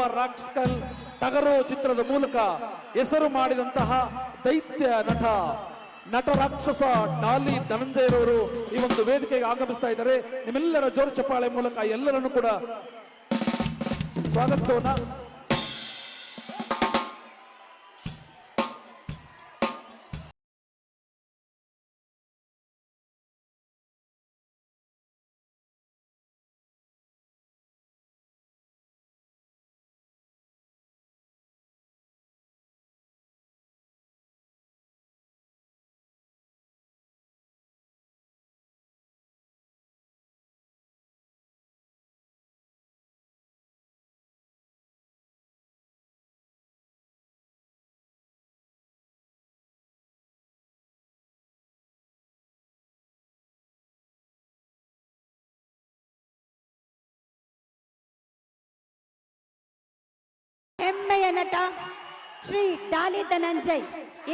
ಯಾವ ರಾಕ್ಸ್ಕಲ್ ಚಿತ್ರದ ಮೂಲಕ ಹೆಸರು ಮಾಡಿದಂತಹ ದೈತ್ಯ ನಟ ನಟ ರಾಕ್ಷಸ ಡಾಲಿ ಧನಂಜಯರವರು ಈ ಒಂದು ವೇದಿಕೆಗೆ ಆಗಮಿಸ್ತಾ ಇದ್ದಾರೆ. ನಿಮ್ಮೆಲ್ಲರ ಜೋರು ಚಪ್ಪಾಳೆ ಮೂಲಕ ಎಲ್ಲರನ್ನು ಕೂಡ ಸ್ವಾಗತಿಸೋಣ. ನಟ ಶ್ರೀ ಡಾಲಿ ಧನಂಜಯ್.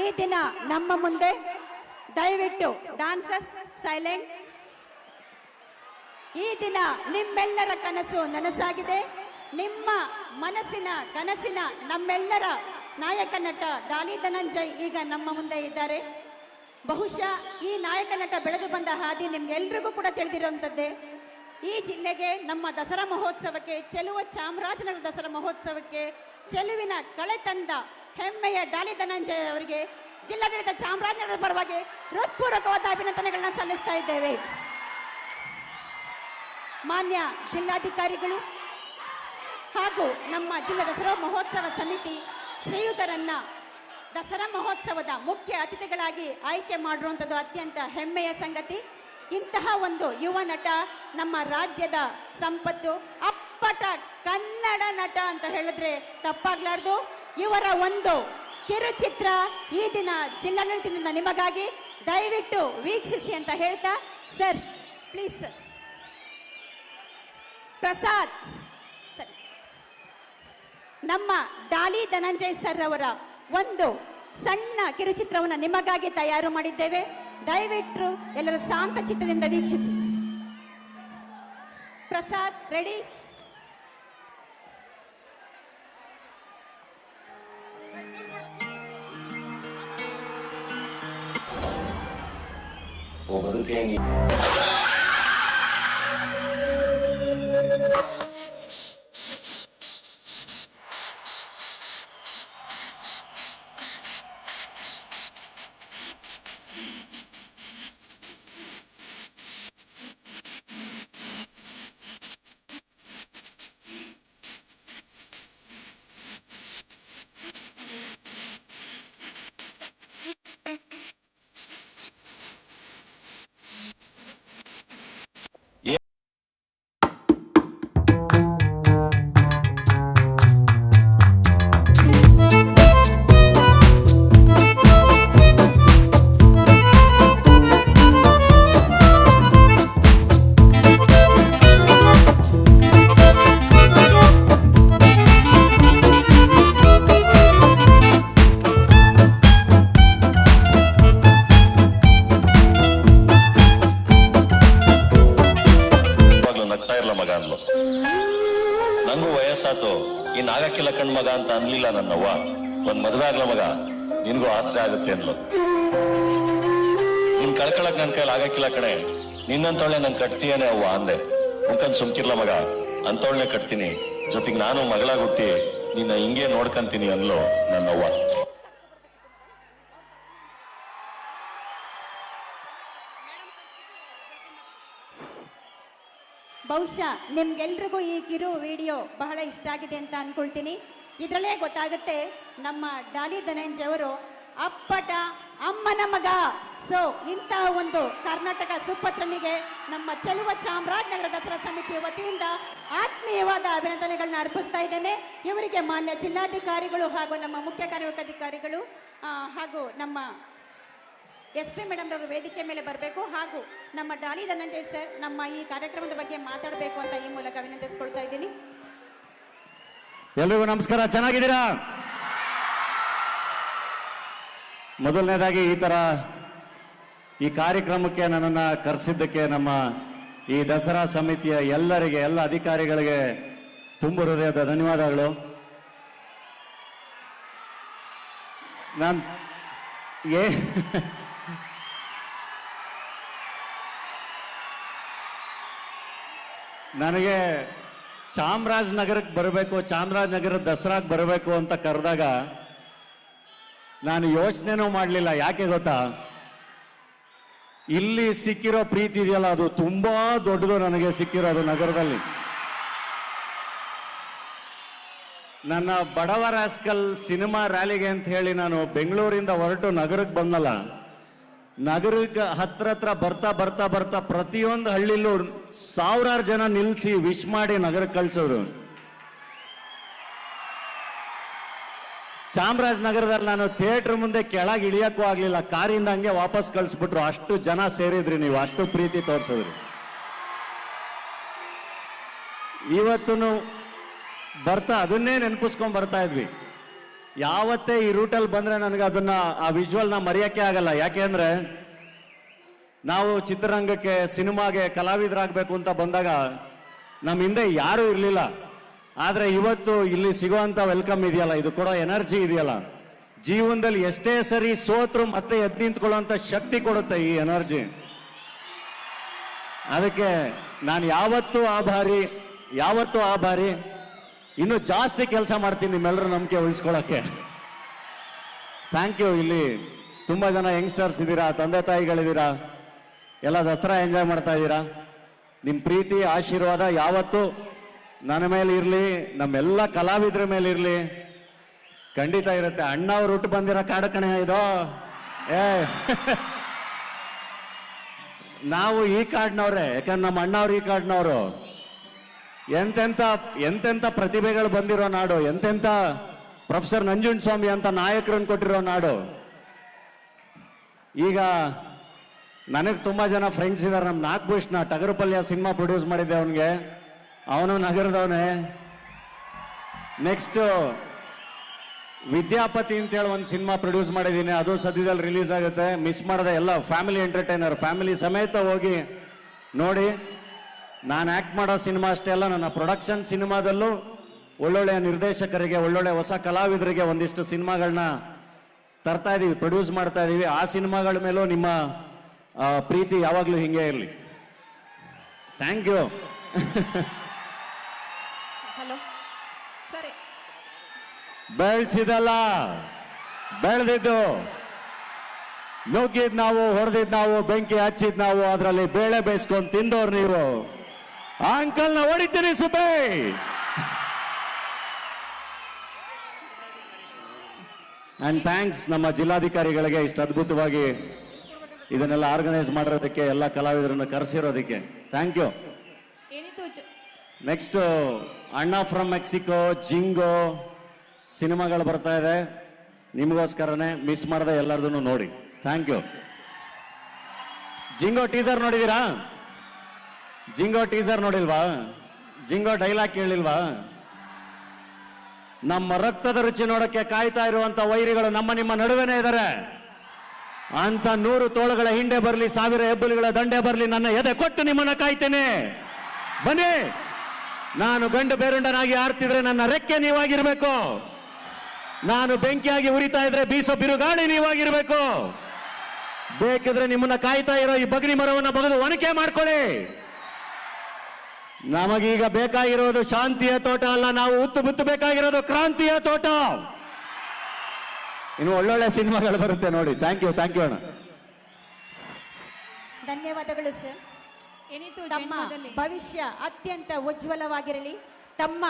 ಈ ದಿನ ನಮ್ಮ ಮುಂದೆ ದಯವಿಟ್ಟು ಡಾನ್ಸಸ್ ಸೈಲೆಂಟ್ ಈ ದಿನ ನಿಮ್ಮೆಲ್ಲರ ಕನಸು ನನಸಾಗಿದೆ. ನಿಮ್ಮ ಮನಸ್ಸಿನ ಕನಸಿನ ನಮ್ಮೆಲ್ಲರ ನಾಯಕ ನಟ ಡಾಲಿ ಧನಂಜಯ್ ಈಗ ನಮ್ಮ ಮುಂದೆ ಇದ್ದಾರೆ. ಬಹುಶಃ ಈ ನಾಯಕ ನಟ ಬೆಳೆದು ಬಂದ ಹಾದಿ ನಿಮ್ಗೆಲ್ರಿಗೂ ಕೂಡ ತಿಳಿದಿರುವಂಥದ್ದೇ ಈ ಜಿಲ್ಲೆಗೆ ನಮ್ಮ ದಸರಾ ಮಹೋತ್ಸವಕ್ಕೆ, ಚೆಲುವ ಚಾಮರಾಜನಗರ ದಸರಾ ಮಹೋತ್ಸವಕ್ಕೆ ಚೆಲುವಿನ ಕಳೆ ತಂದ ಹೆಮ್ಮೆಯ ಡಾಲಿ ಧನಂಜಯ ಅವರಿಗೆ ಜಿಲ್ಲಾಡಳಿತ ಚಾಮರಾಜನಗರದ ಪರವಾಗಿ ಹೃತ್ಪೂರ್ವಕವಾದ ಅಭಿನಂದನೆಗಳನ್ನ ಸಲ್ಲಿಸ್ತಾ ಇದ್ದೇವೆ. ಮಾನ್ಯ ಜಿಲ್ಲಾಧಿಕಾರಿಗಳು ಹಾಗೂ ನಮ್ಮ ಜಿಲ್ಲಾ ದಸರಾ ಮಹೋತ್ಸವ ಸಮಿತಿ ಶ್ರೀಯುತರನ್ನ ದಸರಾ ಮಹೋತ್ಸವದ ಮುಖ್ಯ ಅತಿಥಿಗಳಾಗಿ ಆಯ್ಕೆ ಮಾಡಿರುವಂಥದ್ದು ಅತ್ಯಂತ ಹೆಮ್ಮೆಯ ಸಂಗತಿ. ಇಂತಹ ಒಂದು ಯುವ ನಟ ನಮ್ಮ ರಾಜ್ಯದ ಸಂಪತ್ತು ಅಪ್ಪಟ ಕನ್ನಡ ನಟ ಅಂತ ಹೇಳಿದ್ರೆ ತಪ್ಪಾಗ್ಲಾರ್ದು? ಇವರ ಒಂದು ಕಿರುಚಿತ್ರ ಈ ದಿನ ಜಿಲ್ಲಾಡಳಿತದಿಂದ ನಿಮಗಾಗಿ ದಯವಿಟ್ಟು ವೀಕ್ಷಿಸಿ ಅಂತ ಹೇಳ್ತಾ, ಸರ್ ಪ್ಲೀಸ್ ಸರ್ ಪ್ರಸಾದ್, ಸರಿ. ನಮ್ಮ ಡಾಲಿ ಧನಂಜಯ್ ಸರ್ ಅವರ ಒಂದು ಸಣ್ಣ ಕಿರುಚಿತ್ರವನ್ನು ನಿಮಗಾಗಿ ತಯಾರು ಮಾಡಿದ್ದೇವೆ. ದಯವಿಟ್ಟು ಎಲ್ಲರೂ ಶಾಂತ ಚಿತ್ರದಿಂದ ವೀಕ್ಷಿಸಿ. ಪ್ರಸಾದ್ ರೆಡಿ ಓ ಬದುಕೆ ಹೆಂಗೆ ಯಾವಾಗ್ಲೂ ಅನ್ಲಿಲ್ಲ ನನ್ನವ್ವ. ಒಂದ್ ಮದುವೆ ಆಗ್ಲ ಮಗ, ನಿನ್ಗೂ ಆಸರೆ ಆಗುತ್ತೆ ಅಂದ್ಲು. ನಿನ್ ಕಳ್ಕೊಳಕ್ ನನ್ ಕೈಲಿ ಆಗಕ್ಕಿಲ್ಲ ಕಡೆ ನಿನ್ನಂತವಳೆ ನನ್ ಕಟ್ತೀಯನೇ ಅವ್ವ ಅಂದೆ. ಮುಖನ್ ಸುಮ್ಕಿರ್ಲ ಮಗ, ಅಂತವಳನೆ ಕಟ್ತೀನಿ. ಜೊತೆಗೆ ನಾನು ಮಗಳಾಗ್ ಹುಟ್ಟಿ ನಿನ್ನ ಹಿಂಗೆ ನೋಡ್ಕಂತೀನಿ ಅನ್ಲು ನನ್ನವ್ವ. ಬಹುಶಃ ನಿಮ್ಗೆಲ್ರಿಗೂ ಈಗಿರೋ ವಿಡಿಯೋ ಬಹಳ ಇಷ್ಟ ಆಗಿದೆ ಅಂತ ಅನ್ಕೊಳ್ತೀನಿ. ಇದರಲ್ಲೇ ಗೊತ್ತಾಗುತ್ತೆ ನಮ್ಮ ಡಾಲಿ ಧನಂಜಯವರು ಅಪ್ಪಟ ಅಮ್ಮನ ಮಗ. ಸೊ ಇಂತಹ ಒಂದು ಕರ್ನಾಟಕ ಸುಪತ್ರನಿಗೆ ನಮ್ಮ ಚೆಲುವ ಚಾಮರಾಜನಗರ ದಸರಾ ಸಮಿತಿಯ ವತಿಯಿಂದ ಆತ್ಮೀಯವಾದ ಅಭಿನಂದನೆಗಳನ್ನ ಅರ್ಪಿಸ್ತಾ ಇದ್ದೇನೆ. ಇವರಿಗೆ ಮಾನ್ಯ ಜಿಲ್ಲಾಧಿಕಾರಿಗಳು ಹಾಗೂ ನಮ್ಮ ಮುಖ್ಯ ಕಾರ್ಯಕ್ರಧಿಕಾರಿಗಳು ಹಾಗೂ ನಮ್ಮ ಎಸ್ ಪಿ ಮೇಡಮ್ ಅವರು ವೇದಿಕೆ ಮೇಲೆ ಬರಬೇಕು. ಹಾಗೂ ನಮ್ಮ ಡಾಲಿ ಧನಂಜಯ್ ಸರ್, ನಮ್ಮ ಈ ಕಾರ್ಯಕ್ರಮದ ಬಗ್ಗೆ ಮಾತಾಡಬೇಕು ಅಂತ ಈ ಮೂಲಕ ವಿನಂತಿಸ್ಕೊಳ್ತಾ ಇದ್ದೀನಿ. ಎಲ್ರಿಗೂ ನಮಸ್ಕಾರ. ಚೆನ್ನಾಗಿದ್ದೀರಾ? ಮೊದಲನೇದಾಗಿ ಈ ಥರ ಈ ಕಾರ್ಯಕ್ರಮಕ್ಕೆ ನನ್ನನ್ನು ಕರೆಸಿದ್ದಕ್ಕೆ ನಮ್ಮ ಈ ದಸರಾ ಸಮಿತಿಯ ಎಲ್ಲರಿಗೆ, ಎಲ್ಲ ಅಧಿಕಾರಿಗಳಿಗೆ ತುಂಬ ಹೃದಯದ ಧನ್ಯವಾದಗಳು. ನಾನು ಏ ನನಗೆ ಚಾಮರಾಜನಗರಕ್ಕೆ ಬರಬೇಕು ಚಾಮರಾಜನಗರ ದಸರಾಗೆ ಬರಬೇಕು ಅಂತ ಕರೆದಾಗ ನಾನು ಯೋಚನೆನೂ ಮಾಡಲಿಲ್ಲ. ಯಾಕೆ ಗೊತ್ತಾ? ಇಲ್ಲಿ ಸಿಕ್ಕಿರೋ ಪ್ರೀತಿ ಇದೆಯಲ್ಲ, ಅದು ತುಂಬಾ ದೊಡ್ಡದು ನನಗೆ ಸಿಕ್ಕಿರೋದು ನಗರದಲ್ಲಿ. ನನ್ನ ಬಡವ ರಾಸ್ಕಲ್ ಸಿನಿಮಾ ರ್ಯಾಲಿಗೆ ಅಂತ ಹೇಳಿ ನಾನು ಬೆಂಗಳೂರಿಂದ ಹೊರಟು ನಗರಕ್ಕೆ ಬಂದಲ್ಲ. ನಗರಕ್ಕೆ ಹತ್ರ ಹತ್ರ ಬರ್ತಾ ಬರ್ತಾ ಬರ್ತಾ ಪ್ರತಿಯೊಂದು ಹಳ್ಳಿಲೂ ಸಾವಿರಾರು ಜನ ನಿಲ್ಸಿ ವಿಶ್ ಮಾಡಿ ನಗರಕ್ಕೆ ಕಳ್ಸೋರು. ಚಾಮರಾಜನಗರದಲ್ಲಿ ನಾನು ಥಿಯೇಟರ್ ಮುಂದೆ ಕೆಳಗೆ ಇಳಿಯಕ್ಕೂ ಆಗ್ಲಿಲ್ಲ. ಕಾರಿಂದ ಹಂಗೆ ವಾಪಸ್ ಕಳಿಸ್ಬಿಟ್ರು. ಅಷ್ಟು ಜನ ಸೇರಿದ್ರಿ ನೀವು. ಅಷ್ಟು ಪ್ರೀತಿ ತೋರಿಸಿದ್ರಿ. ಇವತ್ತು ಬರ್ತಾ, ಅದನ್ನೇ ನೆನಪಿಸ್ಕೊಂಡ್ ಬರ್ತಾ ಇದ್ವಿ. ಯಾವತ್ತೇ ಈ ರೂಟಲ್ಲಿ ಬಂದರೆ ನನಗೆ ಅದನ್ನ ಆ ವಿಜುವಲ್ನ ಮರೆಯೋಕ್ಕೆ ಆಗಲ್ಲ. ಅಂದರೆ ನಾವು ಚಿತ್ರರಂಗಕ್ಕೆ, ಸಿನಿಮಾಗೆ ಕಲಾವಿದರಾಗಬೇಕು ಅಂತ ಬಂದಾಗ ನಮ್ಮ ಹಿಂದೆ ಯಾರೂ ಇರಲಿಲ್ಲ. ಆದರೆ ಇವತ್ತು ಇಲ್ಲಿ ಸಿಗುವಂತ ವೆಲ್ಕಮ್ ಇದೆಯಲ್ಲ, ಇದು ಕೊಡೋ ಎನರ್ಜಿ ಇದೆಯಲ್ಲ. ಜೀವನದಲ್ಲಿ ಎಷ್ಟೇ ಸರಿ ಸೋತ್ರು ಮತ್ತೆ ಎದ್ದು ನಿಂತ್ಕೊಳ್ಳೋಂಥ ಶಕ್ತಿ ಕೊಡುತ್ತೆ ಈ ಎನರ್ಜಿ ಅದಕ್ಕೆ ನಾನು ಯಾವತ್ತೂ ಆಭಾರಿ ಯಾವತ್ತೂ ಆಭಾರಿ. ಇನ್ನು ಜಾಸ್ತಿ ಕೆಲಸ ಮಾಡ್ತೀನಿ ನಿಮ್ಮೆಲ್ಲರೂ ನಂಬಿಕೆ ಉಳಿಸ್ಕೊಳ್ಳೋಕ್ಕೆ ಥ್ಯಾಂಕ್ ಯು ಇಲ್ಲಿ ತುಂಬ ಜನ ಯಂಗ್ಸ್ಟರ್ಸ್ ಇದ್ದೀರಾ ತಂದೆ ತಾಯಿಗಳಿದ್ದೀರಾ ಎಲ್ಲ ದಸರಾ ಎಂಜಾಯ್ ಮಾಡ್ತಾ ಇದ್ದೀರಾ ನಿಮ್ಮ ಪ್ರೀತಿ, ಆಶೀರ್ವಾದ ಯಾವತ್ತು ನನ್ನ ಮೇಲೆ ಇರಲಿ, ನಮ್ಮೆಲ್ಲ ಕಲಾವಿದರ ಮೇಲೆ ಇರಲಿ. ಖಂಡಿತ ಇರುತ್ತೆ, ಅಣ್ಣ ಅವ್ರು ಹುಟ್ಟು ಬಂದಿರೋ ಕಾಡು ಕಣೆ ಇದು. ಏ. ನಾವು ಈ ಕಾಡ್ನವ್ರೆ, ಯಾಕಂದ್ರೆ ನಮ್ಮ ಅಣ್ಣವ್ರು ಈ ಕಾರ್ಡ್ನವರು ಎಂತೆಂತ ಎಂತೆಂಥ ಪ್ರತಿಭೆಗಳು ಬಂದಿರೋ ನಾಡು ಎಂತೆಂಥ ಪ್ರೊಫೆಸರ್ ನಂಜುಂಡ ಸ್ವಾಮಿ ಅಂತ ನಾಯಕರನ್ನು ಕೊಟ್ಟಿರೋ ನಾಡು. ಈಗ ನನಗೆ ತುಂಬಾ ಜನ ಫ್ರೆಂಡ್ಸ್ ಇದ್ದಾರೆ ನಮ್ಮ ನಾಗಭೂಷಣ ಟಗರುಪಲ್ಯ ಸಿನಿಮಾ ಪ್ರೊಡ್ಯೂಸ್ ಮಾಡಿದ್ದೆ ಅವನಿಗೆ. ಅವನು ನಗರದವನೇ. ನೆಕ್ಸ್ಟ್ ವಿದ್ಯಾಪತಿ ಅಂತ ಹೇಳಿ ಒಂದು ಸಿನಿಮಾ ಪ್ರೊಡ್ಯೂಸ್ ಮಾಡಿದ್ದೀನಿ. ಅದು ಸದ್ಯದಲ್ಲಿ ರಿಲೀಸ್ ಆಗುತ್ತೆ. ಮಿಸ್ ಮಾಡದೆ ಎಲ್ಲ ಫ್ಯಾಮಿಲಿ ಎಂಟರ್ಟೈನರ್ ಫ್ಯಾಮಿಲಿ ಸಮೇತ ಹೋಗಿ ನೋಡಿ. ನಾನು ಆ್ಯಕ್ಟ್ ಮಾಡೋ ಸಿನಿಮಾ ಅಷ್ಟೇ ಅಲ್ಲ ನನ್ನ ಪ್ರೊಡಕ್ಷನ್ ಸಿನಿಮಾದಲ್ಲೂ ಒಳ್ಳೊಳ್ಳೆಯ ನಿರ್ದೇಶಕರಿಗೆ ಒಳ್ಳೊಳ್ಳೆ ಹೊಸ ಕಲಾವಿದರಿಗೆ ಒಂದಿಷ್ಟು ಸಿನಿಮಾಗಳನ್ನ ತರ್ತಾ ಇದ್ದೀವಿ ಪ್ರೊಡ್ಯೂಸ್ ಮಾಡ್ತಾ ಇದ್ದೀವಿ ಆ ಸಿನಿಮಾಗಳ ಮೇಲೂ ನಿಮ್ಮ ಪ್ರೀತಿ ಯಾವಾಗಲೂ ಹಿಂಗೆ ಇರಲಿ. ಥ್ಯಾಂಕ್ ಯು ಹಲೋ ಸರಿ ಬೆಳ್ಸಿದಲ್ಲ ಬೆಳೆದಿದ್ದು. ನುಗ್ಗಿದ್ ನಾವು ಹೊಡೆದಿದ್ ನಾವು ಬೆಂಕಿ ಹಚ್ಚಿದ್ ನಾವು ಅದರಲ್ಲಿ ಬೇಳೆ ಬೇಯಿಸ್ಕೊಂಡು ತಿಂದವ್ರು ನೀವು. ಆ ಅಂಕಲ್ನ ಹೊಡಿತೀನಿ ಸುಬ್ಬೇ. ಅಂಡ್ ಥ್ಯಾಂಕ್ಸ್ ನಮ್ಮ ಜಿಲ್ಲಾಧಿಕಾರಿಗಳಿಗೆ ಇಷ್ಟು ಅದ್ಭುತವಾಗಿ ಇದನ್ನೆಲ್ಲ ಆರ್ಗನೈಸ್ ಮಾಡಿರೋದಕ್ಕೆ ಎಲ್ಲ ಕಲಾವಿದರನ್ನು ಕರೆಸಿರೋದಕ್ಕೆ. ಥ್ಯಾಂಕ್ ಯು ನೆಕ್ಸ್ಟ್ ಅಣ್ಣ ಫ್ರಮ್ ಮೆಕ್ಸಿಕೋ ಜಿಂಗೋ ಸಿನಿಮಾಗಳು ಬರ್ತಾ ಇದೆ. ನಿಮಗೋಸ್ಕರನೇ ಮಿಸ್ ಮಾಡದೆ ಎಲ್ಲರದನ್ನು ನೋಡಿ. ಥ್ಯಾಂಕ್ ಯು ಜಿಂಗೋ ಟೀಸರ್ ನೋಡಿದೀರಾ? ಜಿಂಗೋ ಟೀಸರ್ ನೋಡಿಲ್ವಾ? ಜಿಂಗೋ ಡೈಲಾಗ್ ಕೇಳಿಲ್ವಾ? ನಮ್ಮ ರಕ್ತದ ರುಚಿ ನೋಡಕ್ಕೆ ಕಾಯ್ತಾ ಇರುವಂತ ವೈರಿಗಳು ನಮ್ಮ ನಿಮ್ಮ ನಡುವೆನೇ ಇದ್ದಾರೆ. ಅಂತ ನೂರು ತೋಳುಗಳ ಹಿಂಡೆ ಬರಲಿ, ಸಾವಿರ ಹೆಬ್ಬುಲಿಗಳ ದಂಡೆ ಬರಲಿ, ನನ್ನ ಎದೆ ಕೊಟ್ಟು ನಿಮ್ಮನ್ನ ಕಾಯ್ತೇನೆ. ಬನ್ನಿ. ನಾನು ಗಂಡು ಬೇರುಂಡನಾಗಿ ಆರ್ತಿದ್ರೆ ನನ್ನ ರೆಕ್ಕೆ ನೀವಾಗಿರ್ಬೇಕು. ನಾನು ಬೆಂಕಿಯಾಗಿ ಉರಿತಾ ಇದ್ರೆ ಬೀಸೋ ಬಿರುಗಾಳಿ ನೀವಾಗಿರ್ಬೇಕು. ಬೇಕಿದ್ರೆ ನಿಮ್ಮನ್ನ ಕಾಯ್ತಾ ಇರೋ ಈ ಬಗ್ನಿ ಮರವನ್ನ ಬಗದು ಒಣಕೆ ಮಾಡ್ಕೊಳ್ಳಿ. ನಮಗೀಗ ಬೇಕಾಗಿರೋದು ಶಾಂತಿಯ ತೋಟ ಅಲ್ಲ ನಾವು ಉತ್ತು ಬಿತ್ತು ಬೇಕಾಗಿರೋದು ಕ್ರಾಂತಿಯ ತೋಟ. ಇನ್ನು ಒಳ್ಳೊಳ್ಳೆ ಸಿನಿಮಾಗಳು ಬರುತ್ತೆ ನೋಡಿ. ಥ್ಯಾಂಕ್ ಯು ಥ್ಯಾಂಕ್ ಯು ಅಣ್ಣ. ಧನ್ಯವಾದಗಳು ಸರ್ ಏನಿತ್ತು ತಮ್ಮ ಜನ್ಮದಲ್ಲಿ? ಭವಿಷ್ಯ ಅತ್ಯಂತ ಉಜ್ವಲವಾಗಿರಲಿ. ತಮ್ಮ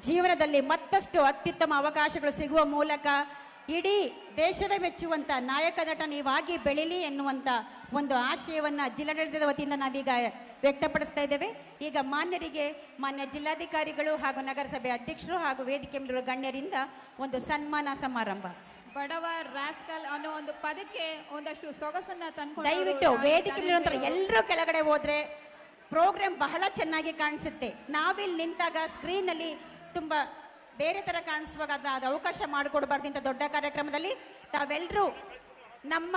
ಜೀವನದಲ್ಲಿ ಮತ್ತಷ್ಟು ಅತ್ಯುತ್ತಮ ಅವಕಾಶಗಳು ಸಿಗುವ ಮೂಲಕ ಇಡೀ ದೇಶವೇ ಮೆಚ್ಚುವಂತ ನಾಯಕ ನಟ ನೀವಾಗಿ ಬೆಳಿಲಿ ಎನ್ನುವಂತ ಒಂದು ಆಶಯವನ್ನು ಜಿಲ್ಲಾಡಳಿತದ ವತಿಯಿಂದ ನಾವೀಗ ವ್ಯಕ್ತಪಡಿಸ್ತಾ ಇದ್ದೇವೆ. ಈಗ ಮಾನ್ಯರಿಗೆ ಮಾನ್ಯ ಜಿಲ್ಲಾಧಿಕಾರಿಗಳು ಹಾಗೂ ನಗರಸಭೆ ಅಧ್ಯಕ್ಷರು ಹಾಗೂ ವೇದಿಕೆ ಮೇಲಿರುವ ಗಣ್ಯರಿಂದ ಒಂದು ಸನ್ಮಾನ ಸಮಾರಂಭ. ಬಡವ ರಾಸ್ಕಲ್ ಅನ್ನೋ ಒಂದು ಪದಕ್ಕೆ ಒಂದಷ್ಟು ಸೊಗಸನ್ನ ತಂದು ದಯವಿಟ್ಟು ವೇದಿಕೆ ಎಲ್ಲರೂ ಕೆಳಗಡೆ ಹೋದ್ರೆ ಪ್ರೋಗ್ರಾಮ್ ಬಹಳ ಚೆನ್ನಾಗಿ ಕಾಣಿಸುತ್ತೆ. ನಾವಿಲ್ಲಿ ನಿಂತಾಗ ಸ್ಕ್ರೀನ್ ಅಲ್ಲಿ ತುಂಬಾ ಬೇರೆ ತರ ಕಾಣಿಸುವಾಗ ಅದ್- ಅದು ಅವಕಾಶ ಮಾಡಿಕೊಡ್ಬಾರ್ದು ಇಂಥ ದೊಡ್ಡ ಕಾರ್ಯಕ್ರಮದಲ್ಲಿ. ತಾವೆಲ್ಲರೂ ನಮ್ಮ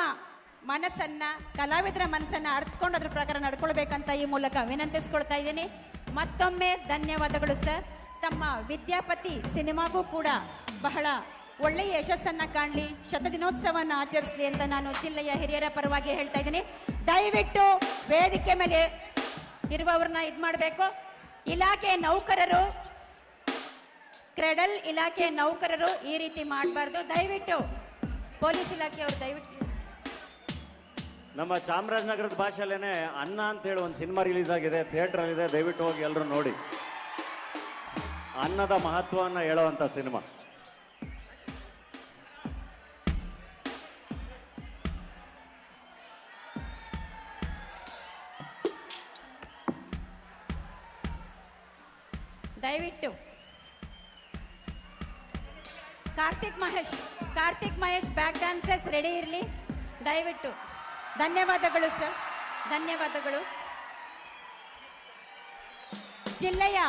ಮನಸ್ಸನ್ನ, ಕಲಾವಿದರ ಮನಸ್ಸನ್ನ ಅರ್ಥಕೊಂಡು ಅದ್ರ ಪ್ರಕಾರ ನಡ್ಕೊಳ್ಬೇಕಂತ ಈ ಮೂಲಕ ವಿನಂತಿಸ್ಕೊಳ್ತಾ ಇದ್ದೀನಿ. ಮತ್ತೊಮ್ಮೆ ಧನ್ಯವಾದಗಳು ಸರ್. ತಮ್ಮ ವಿದ್ಯಾಪತಿ ಸಿನಿಮಾಗೂ ಕೂಡ ಬಹಳ ಒಳ್ಳೆಯ ಯಶಸ್ಸನ್ನ ಕಾಣಲಿ, ಶತದಿನೋತ್ಸವವನ್ನು ಆಚರಿಸಲಿ ಅಂತ ನಾನು ಜಿಲ್ಲೆಯ ಹಿರಿಯರ ಪರವಾಗಿ ಹೇಳ್ತಾ ಇದ್ದೀನಿ. ದಯವಿಟ್ಟು ವೇದಿಕೆ ಮೇಲೆ ಇರುವವ್ರನ್ನ ಇದು ಮಾಡಬೇಕು. ಇಲಾಖೆ ನೌಕರರು, ಕ್ರೆಡಲ್ ಇಲಾಖೆ ನೌಕರರು ಈ ರೀತಿ ಮಾಡಬಾರ್ದು. ದಯವಿಟ್ಟು ಪೊಲೀಸ್ ಇಲಾಖೆಯವರು ದಯವಿಟ್ಟು ನಮ್ಮ ಚಾಮರಾಜನಗರದ ಭಾಷೆಯಲ್ಲೇನೆ ಅನ್ನ ಅಂತ ಹೇಳಿ ಒಂದು ಸಿನಿಮಾ ರಿಲೀಸ್ ಆಗಿದೆ, ಥಿಯೇಟರ್ ಇದೆ, ದಯವಿಟ್ಟು ಹೋಗಿ ಎಲ್ಲರೂ ನೋಡಿ. ಅನ್ನದ ಮಹತ್ವವನ್ನು ಹೇಳುವಂತ ಸಿನಿಮಾ. ದಯವಿಟ್ಟು. Karthik Mahesh Karthik Mahesh back dancers ready ಇರಲಿ. ದಯವಿಟ್ಟು. ಧನ್ಯವಾದಗಳು ಸರ್ ಧನ್ಯವಾದಗಳು. ಜಿಲ್ಲೆಯ